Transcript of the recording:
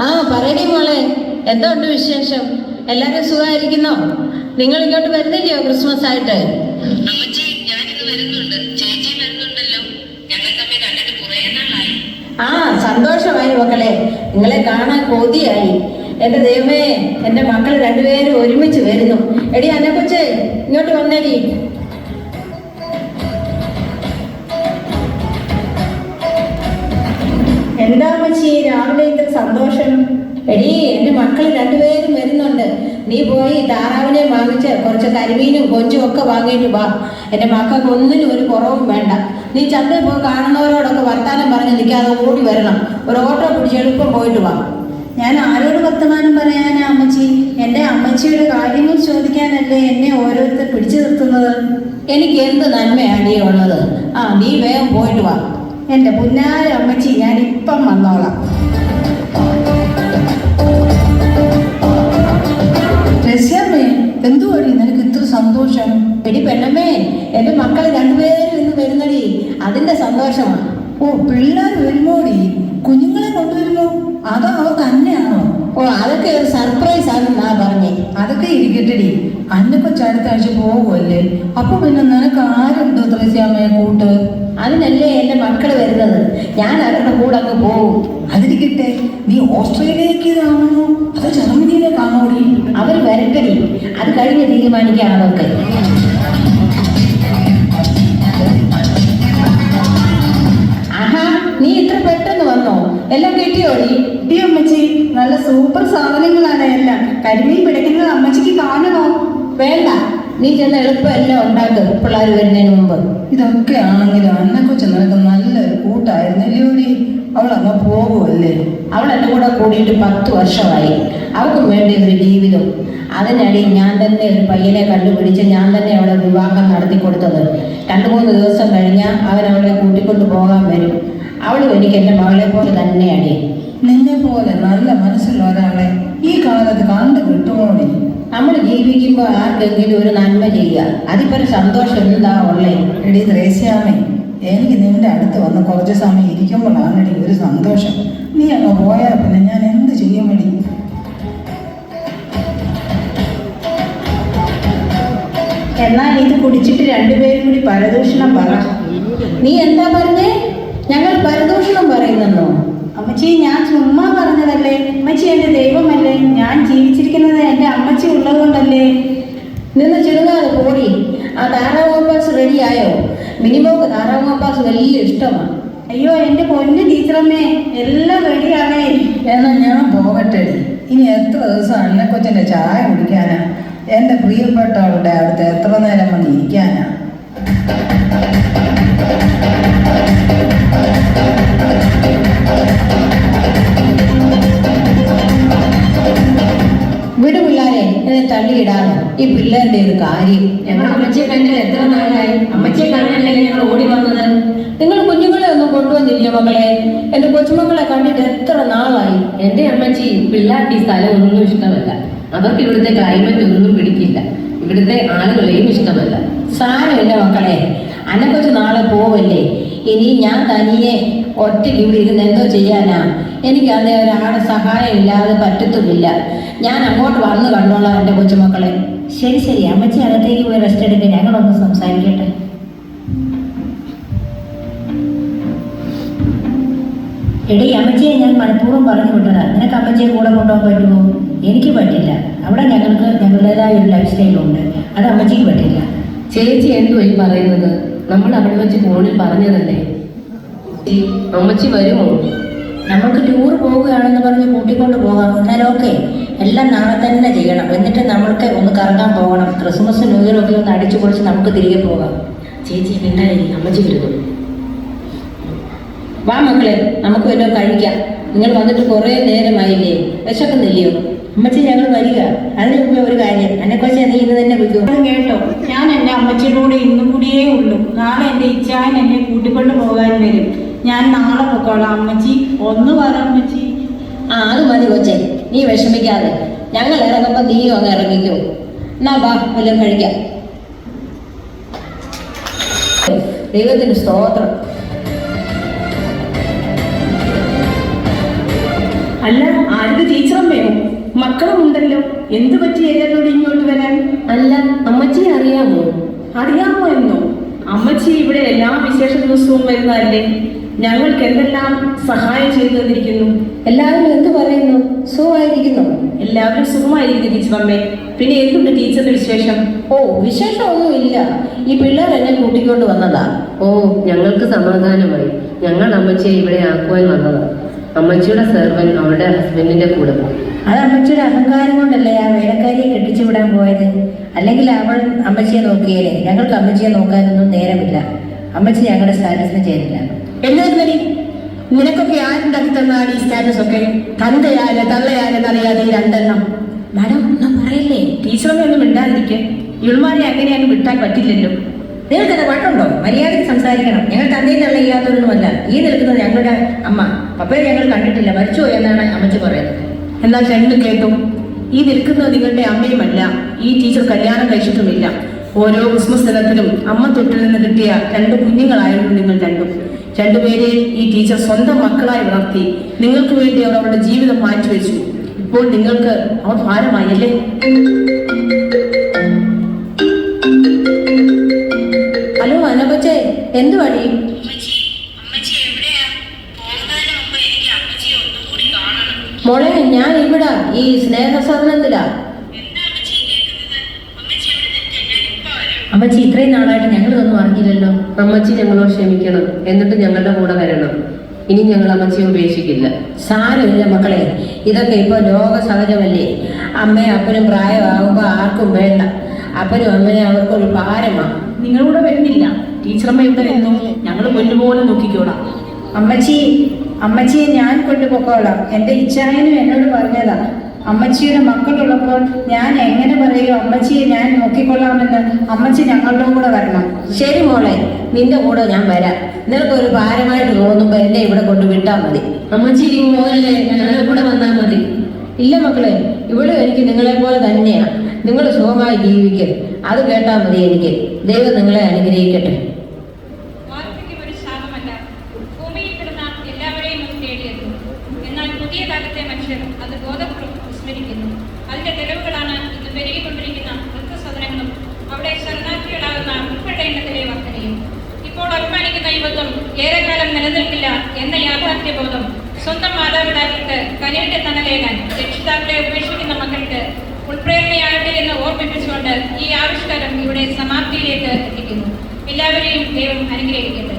ആ പറയടി മോളെ. എന്തുണ്ട് വിശേഷം? എല്ലാരും സുഖമായിരിക്കുന്നോ? നിങ്ങൾ ഇങ്ങോട്ട് വരുന്നില്ലയോ ക്രിസ്മസ് ആയിട്ട് ആ സന്തോഷമായി മക്കളെ. നിങ്ങളെ കാണാൻ കൊതിയായി. എന്റെ ദൈവമേ എന്റെ മക്കൾ രണ്ടുപേരും ഒരുമിച്ച് വരുന്നു. എടി അന്നെ കൊച്ചേ ഇങ്ങോട്ട് വന്നേടി. എന്താ മച്ചി രാവിലെ ഇത്ര സന്തോഷം. എടി എന്റെ മക്കൾ രണ്ടുപേരും വരുന്നുണ്ട്. നീ പോയി താറാവിനെ വാങ്ങിച്ച് കുറച്ച് കരിമീനും കൊഞ്ചും ഒക്കെ വാങ്ങിയിട്ട് വാ. എന്റെ മക്കൾക്ക് ഒന്നിനും ഒരു കുറവും വേണ്ട. നീ ചന്തയിൽ പോയി കാണുന്നവരോടൊക്കെ വർത്താനം പറഞ്ഞ് നിൽക്കാതെ ഓടി വരണം. ഒരു ഓട്ടോ പിടിച്ച് എളുപ്പം പോയിട്ട് വാ. ഞാൻ ആരോട് വർത്തമാനം പറയാനാ അമ്മച്ചി? എന്റെ അമ്മച്ചിയുടെ കാര്യങ്ങൾ ചോദിക്കാനല്ലേ എന്നെ ഓരോരുത്തർ പിടിച്ചു നിർത്തുന്നത്? എനിക്ക് എന്ത് നന്മയാണ് നീ ഉള്ളത്? ആ നീ വേഗം പോയിട്ട് വാ. എന്റെ പുന്നാര അമ്മച്ചി ഞാൻ ഇപ്പം വന്നോളാം. രസ്യാമ്മേ സന്തോഷം? എടി പെണ്ണമ്മേ എന്റെ മക്കൾ രണ്ടുപേരും ഇന്ന് വരുന്നടി. അതിന്റെ സന്തോഷമാണ് ഓ പിള്ളേർ വരുമോടി? കുഞ്ഞുങ്ങളെ കൊണ്ടുവരുമോ? അതോ അവർ തന്നെയാണോ? ഓ അതൊക്കെ ഒരു സർപ്രൈസ് ആണെന്നാ പറഞ്ഞേ. അതൊക്കെ ഇരിക്കട്ടെടി. അന്നെ അടുത്ത ആഴ്ച പോകുമല്ലേ അപ്പൊ പിന്നെ നിനക്ക് ആരുണ്ടോ ത്രസ്യാമ്മയെ കൂട്ട്? അതിനല്ലേ എന്റെ മക്കൾ വരുന്നത്. ഞാൻ അവരുടെ കൂടെ അങ്ങ് പോകും. അതിരിക്കട്ടെ നീ ഓസ്ട്രേലിയക്ക് ആണോ അതോ ജർമ്മനിയിലേക്കാണോ അവർ വരട്ടടി. അത് കഴിഞ്ഞ് തീരുമാനിക്കാം അതൊക്കെ നീ ഇത്ര പെട്ടെന്ന് വന്നോ? എല്ലാം കിട്ടിയോടി? ഈ അമ്മച്ചി നല്ല സൂപ്പർ സാധനങ്ങളാണ് എല്ലാം. കരിമീൻ പിടിക്കുന്നത് അമ്മച്ചിക്ക് കാണണോ? വേണ്ട. നീ ചെന്ന് എളുപ്പമല്ല ഉണ്ടാക്ക് പിള്ളേർ വരുന്നതിന് മുമ്പ്. ഇതൊക്കെ ആണെങ്കിലും അന്നെ കൊച്ചു നിനക്ക് നല്ലൊരു കൂട്ടായിരുന്നല്ലോടി അവൾ അങ്ങ് പോകുമല്ലേ അവൾ എന്റെ കൂടെ കൂടിയിട്ട് പത്ത് വർഷമായി. അവൾക്ക് വേണ്ടി ഒരു ജീവിതം. അതിനടി ഞാൻ തന്നെ ഒരു പയ്യനെ കണ്ടുപിടിച്ച് ഞാൻ തന്നെ അവളെ വിവാഹം നടത്തി കൊടുത്തത്. രണ്ട് മൂന്ന് ദിവസം കഴിഞ്ഞാൽ അവൻ അവളെ കൂട്ടിക്കൊണ്ട് പോകാൻ വരും. അവളും എനിക്ക് എന്റെ മകളെ പോലെ തന്നെയാണ് നിന്നെ പോലെ നല്ല മനസ്സുള്ള ഒരാളെ ഈ കാലത്ത് കണ്ടു കിട്ടുമോടി നമ്മൾ ജീവിക്കുമ്പോൾ ആർക്കെങ്കിലും ഒരു നന്മ ചെയ്യുക. അതിപ്പോൾ ഒരു സന്തോഷം എന്താ ഉള്ളേ? എടി ത്രേസ്യാമേ എനിക്ക് നിന്റെ അടുത്ത് വന്ന് കുറച്ച് സമയം ഇരിക്കുമ്പോഴാണെടി ഒരു സന്തോഷം. നീ അങ്ങ് പോയാൽ പിന്നെ ഞാൻ എന്ത് ചെയ്യും മടി എന്നാൽ ഇത് കുടിച്ചിട്ട് രണ്ടുപേരും കൂടി പരദൂഷണം പറ. നീ എന്താ പറഞ്ഞേ? ഞങ്ങൾ പരദൂഷണം പറയുന്നെന്നോ അമ്മച്ചി ഞാൻ ചുമ്മാ പറഞ്ഞതല്ലേ? അമ്മച്ചി എന്റെ ദൈവമല്ലേ? ഞാൻ ജീവിച്ചിരിക്കുന്നത് എന്റെ അമ്മച്ചി ഉള്ളതുകൊണ്ടല്ലേ? നിന്ന് ചെറുതാതെ പോടി. ആ താറാവ് മപ്പാസ് റെഡിയായോ മിനിമോക്ക് താറാവ് മപ്പാസ് വലിയ ഇഷ്ടമാണ്. അയ്യോ എന്റെ പൊന്നു ടീച്ചറമ്മേ എല്ലാം റെഡിയാണേ എന്നാൽ ഞാൻ പോകട്ടെ ഇനി എത്ര ദിവസം അന്നെ കൊച്ചിന്റെ ചായ കുടിക്കാനാ? എന്റെ പ്രിയപ്പെട്ടവളുടെ അടുത്ത് എത്ര നേരം വന്ന് ഇരിക്കാനാ? കാര്യം. ഞങ്ങൾ അമ്മച്ചിയെ കണ്ടിട്ട് എത്ര നാളായി? അമ്മച്ചിയെ കാണാനല്ലേ ഞങ്ങൾ ഓടി വന്നത്? നിങ്ങൾ കുഞ്ഞുങ്ങളെ ഒന്നും കൊണ്ടുവന്നില്ല മകളെ? എന്റെ കൊച്ചുമക്കളെ കണ്ടിട്ട് എത്ര നാളായി? എന്റെ അമ്മച്ചി പിള്ളേർക്ക് ഈ സ്ഥലം ഒന്നും ഇഷ്ടമല്ല. അവർക്ക് ഇവിടുത്തെ ക്ലൈമറ്റ് ഒന്നും പിടിക്കില്ല. ഇവിടുത്തെ ആളുകളെയും ഇഷ്ടമല്ല. സാരമില്ല മക്കളെ. അനക്കൊച്ചു കൊച്ചു നാളെ പോവല്ലേ? ഇനി ഞാൻ തനിയെ ഒറ്റയ്ക്ക് ഇവിടെ ഇരുന്ന് എന്തോ ചെയ്യാനാ? എനിക്ക് അന്നേ ഒരാളുടെ സഹായം ഇല്ലാതെ പറ്റത്തുമില്ല. ഞാൻ അങ്ങോട്ട് വന്ന് കണ്ടോളാം എന്റെ കൊച്ചുമക്കളെ. ശരി ശരി. അമ്മച്ചി അകത്തേക്ക് പോയി റെസ്റ്റ് എടുക്കുക ഞങ്ങളൊന്ന് സംസാരിക്കട്ടെ. എടി അമ്മച്ചിയെ ഞാൻ മനഃപൂർവം പറഞ്ഞു വിട്ടതാ. നിനക്ക് അമ്മച്ചിയെ കൂടെ കൊണ്ടുപോകാൻ പറ്റുമോ? എനിക്ക് പറ്റില്ല. അവിടെ ഞങ്ങൾക്ക് ഞങ്ങളുടേതായ ഒരു ലൈഫ് സ്റ്റൈലുണ്ട് അത് അമ്മച്ചിക്ക് പറ്റില്ല. ചേച്ചി എന്തോ ഈ പറയുന്നത്? നമ്മൾ അവിടെ വെച്ച് ഫോണിൽ പറഞ്ഞതല്ലേ? അമ്മച്ചി വരുമോ? നമ്മൾക്ക് ടൂർ പോവുകയാണെന്ന് പറഞ്ഞ് കൂട്ടിക്കൊണ്ട് പോകാം. എന്നാൽ ഓക്കെ എല്ലാം നാളെ തന്നെ ചെയ്യണം. എന്നിട്ട് നമ്മൾക്ക് ഒന്ന് കറങ്ങാൻ പോകണം. ക്രിസ്മസ് ന്യൂ ഇയർ ഒക്കെ ഒന്ന് അടിച്ചു പൊളിച്ച് നമുക്ക് തിരികെ പോകാം. ചേച്ചി മിണ്ടായി അമ്മച്ചി വരുന്നു. വാ മക്കളെ നമുക്ക് വല്ലതും കഴിക്കാം. നിങ്ങൾ വന്നിട്ട് കുറേ നേരമായില്ലേ? വിശക്കുന്നില്ലയോ? അമ്മച്ചി ഞങ്ങൾ വരിക. അതിന് മുമ്പേ ഒരു കാര്യം. എന്നെ കുറിച്ച് നീ ഇന്ന് തന്നെ വിളിക്കും. കേട്ടോ. ഞാൻ എന്റെ അമ്മച്ചിയുടെ കൂടെ ഇന്നും കൂടിയേ ഉള്ളൂ. നാളെ എന്റെ ഇച്ഛായൻ എന്നെ കൂട്ടിക്കൊണ്ട് പോകാൻ വരും. ഞാൻ നാളെ പൊക്കോളാം അമ്മച്ചി. ഒന്ന് പറ അമ്മച്ചി. ആ അത് മതി കൊച്ചെ. നീ വിഷമിക്കാതെ. ഞങ്ങൾ ഇറങ്ങുമ്പോൾ നീയും അങ്ങ് ഇറങ്ങിക്കോ. എന്നാ വാ വല്ലതും കഴിക്കാം. ദൈവത്തിന് സ്തോത്രം. അല്ല ആരുടെ ടീച്ചറമ്മയോ മക്കളും ഉണ്ടല്ലോ. എന്തു പറ്റി എന്നോട് ഇങ്ങോട്ട് വരാൻ? അല്ല അമ്മച്ചി അറിയാമോ? അറിയാമോ എന്നോ? അമ്മച്ചി ഇവിടെ എല്ലാ വിശേഷ ദിവസവും വരുന്നതല്ലേ? ഞങ്ങൾക്ക് എന്തെല്ലാം സഹായം ചെയ്തു തന്നിരിക്കുന്നു? എല്ലാവരും എന്ത് പറയുന്നു? സുഖമായിരിക്കുന്നു. എല്ലാവരും സുഖമായിരിക്കുന്നു ടീച്ചർ അമ്മേ. പിന്നെ എന്തുണ്ട് ടീച്ചറിന്റെ വിശേഷം? ഓ വിശേഷമൊന്നും ഇല്ല ഈ പിള്ളേർ എന്നെ കൂട്ടിക്കൊണ്ട് വന്നതാ. ഓ ഞങ്ങൾക്ക് സമാധാനമായി. ഞങ്ങൾ അമ്മച്ചിയെ ഇവിടെ ആക്കുവാൻ വന്നതാ. അമ്മച്ചിയുടെ സെർവൻ അവളുടെ ഹസ്ബൻഡിന്റെ കൂടെ പോയി. അത് അമ്മച്ചിയുടെ അഹങ്കാരം കൊണ്ടല്ലേ ആ വേലക്കാരിയെ കെട്ടിച്ചു വിടാൻ പോയത്? അല്ലെങ്കിൽ അവൾ അമ്മച്ചിയെ നോക്കിയാലേ ഞങ്ങൾക്ക് അമ്മച്ചിയെ നോക്കാനൊന്നും നേരമില്ല. അമ്മച്ചി ഞങ്ങളുടെ സ്റ്റാറ്റസിന് ചേരില്ല. എഴുന്നേൽക്കടി നിനക്കൊക്കെ ആരുണ്ടാക്കി തന്നാണ് ഈ സ്റ്റാറ്റസ് ഒക്കെ തന്തയാൽ തള്ളയാലെന്നറിയാതെ ഈ രണ്ടെണ്ണം. മാഡം ഒന്നും പറയില്ലേ? ടീച്ചറൊക്കെ ഒന്നും മിണ്ടാതിരിക്കെ. ഇവൾമാരെ അങ്ങനെയാണ് അങ്ങ് വിട്ടാൻ പറ്റില്ലല്ലോ. നിങ്ങൾക്ക് അത് വട്ടുണ്ടോ മര്യാദയ്ക്ക് സംസാരിക്കണം. ഞങ്ങൾ തന്തയും തള്ളയില്ലാത്തവരൊന്നുമല്ല ഈ നിൽക്കുന്നത് ഞങ്ങളുടെ അമ്മ. പപ്പയെ ഞങ്ങൾ കണ്ടിട്ടില്ല. മരിച്ചുപോയി എന്നാണ് അമ്മച്ച് പറയുന്നത്. എന്നാൽ രണ്ടു കേട്ടു. ഈ നിൽക്കുന്നത് നിങ്ങളുടെ അമ്മയുമല്ല. ഈ ടീച്ചർ കല്യാണം കഴിച്ചിട്ടുമില്ല. ഓരോ ക്രിസ്മസ് ദിനത്തിലും അമ്മ തൊട്ടിൽ നിന്ന് കിട്ടിയ രണ്ട് കുഞ്ഞുങ്ങളായിരുന്നു നിങ്ങൾ രണ്ടും. രണ്ടുപേരെയും ഈ ടീച്ചർ സ്വന്തം മക്കളായി വളർത്തി നിങ്ങൾക്ക് വേണ്ടി അവർ അവരുടെ ജീവിതം മാറ്റിവെച്ചു ഇപ്പോൾ നിങ്ങൾക്ക് അവർ ഭാരമായി അല്ലേ ഹലോ അനബച്ചേ എന്ത് വഴി അമ്മച്ചി അമ്മച്ചി എവിടെയാ? പോകുന്നതിന് മുമ്പ് എനിക്ക് അമ്മച്ചിയെ ഒന്നുകൂടി കാണണം. മോളെ ഞാൻ ഇവിടെ ഈ സ്നേഹസദനത്തിലാ എന്താ അമ്മച്ചി കേൾക്കുന്നത് അമ്മച്ചി അവിടെ നിൽക്കാൻ ഞാൻ ഇപ്പൊ വരാം അമ്മച്ചി ഇത്രയും നാളായിട്ട് ഞങ്ങൾ ഇതൊന്നും അറിഞ്ഞില്ലല്ലോ. അമ്മച്ചി ഞങ്ങളോട് ക്ഷമിക്കണം. എന്നിട്ട് ഞങ്ങളുടെ കൂടെ വരണം. ഇനി ഞങ്ങൾ അമ്മച്ചിയെ ഉപേക്ഷിക്കില്ല. സാരമില്ല മക്കളെ. ഇതൊക്കെ ഇപ്പോൾ ലോക സഹജമല്ലേ അമ്മയും അപ്പനും പ്രായമാകുമ്പോൾ ആർക്കും വേണ്ട. അപ്പനും അമ്മയും അവർക്കൊരു ഭാരമാണ് നിങ്ങളൂടെ വരുന്നില്ല. ടീച്ചറമ്മ ഇവിടെ നിന്നു ഞങ്ങൾ പൊന്നുപോലെ നോക്കിക്കോളാം. അമ്മച്ചി അമ്മച്ചിയെ ഞാൻ കൊണ്ടുപോക്കോളാം എന്റെ ഇച്ഛായനും എന്നോട് പറഞ്ഞതാ. അമ്മച്ചിയുടെ മക്കളുള്ളപ്പോൾ ഞാൻ എങ്ങനെ പറയും അമ്മച്ചിയെ ഞാൻ നോക്കിക്കൊള്ളാമെന്ന് അമ്മച്ചി ഞങ്ങളുടെ കൂടെ വരണം. ശരി മോളെ നിന്റെ കൂടെ ഞാൻ വരാം. നിനക്കൊരു ഭാരമായിട്ട് തോന്നുമ്പോൾ എന്നെ ഇവിടെ കൊണ്ട് വിട്ടാൽ മതി. അമ്മച്ചി പോകല്ലേ ഞങ്ങളുടെ കൂടെ വന്നാൽ മതി. ഇല്ല മക്കളെ ഇവിടെ എനിക്ക് നിങ്ങളെ പോലെ തന്നെയാ. നിങ്ങൾ സുഖമായി ജീവിക്കും അത് കേട്ടാൽ മതി എനിക്ക്. ദൈവം നിങ്ങളെ അനുഗ്രഹിക്കട്ടെ വാർദ്ധക്യം ഒരു ശാപമല്ല ഭൂമിയിൽ കിടന്ന എല്ലാവരെയും അത് തേടിയെത്തും എന്നാൽ പുതിയ കാലത്തെ മനുഷ്യർ അത് ബോധപൂർവം വിസ്മരിക്കുന്നു അതിന്റെ തെളിവുകളാണ് ഇന്ന് പെരുകിക്കൊണ്ടിരിക്കുന്ന വൃദ്ധസദനങ്ങളും അവിടെ ശരണാർത്ഥികളാകുന്ന ഉൾപ്പെട്ട എണ്ണത്തിലെ വർധനയും ഇപ്പോൾ അഭിമാനിക്കുന്ന ഈ ബന്ധം ഏറെക്കാലം നിലനിൽക്കില്ല എന്ന യാഥാർത്ഥ്യബോധം സ്വന്തം മാതാപിതാക്കൾക്ക് കനിവിന്റെ തണലേകാൻ രക്ഷിതാക്കളെ ഉപേക്ഷിക്കുന്ന മക്കൾക്ക് ഉൾപ്രേരണയാകട്ടെ എന്ന് ഓർമ്മിപ്പിച്ചുകൊണ്ട് ഈ ആവിഷ്കാരം ഇവിടെ സമാപ്തിയിലേക്ക് എത്തിക്കുന്നു. എല്ലാവരെയും ദൈവം അനുഗ്രഹിക്കട്ടെ.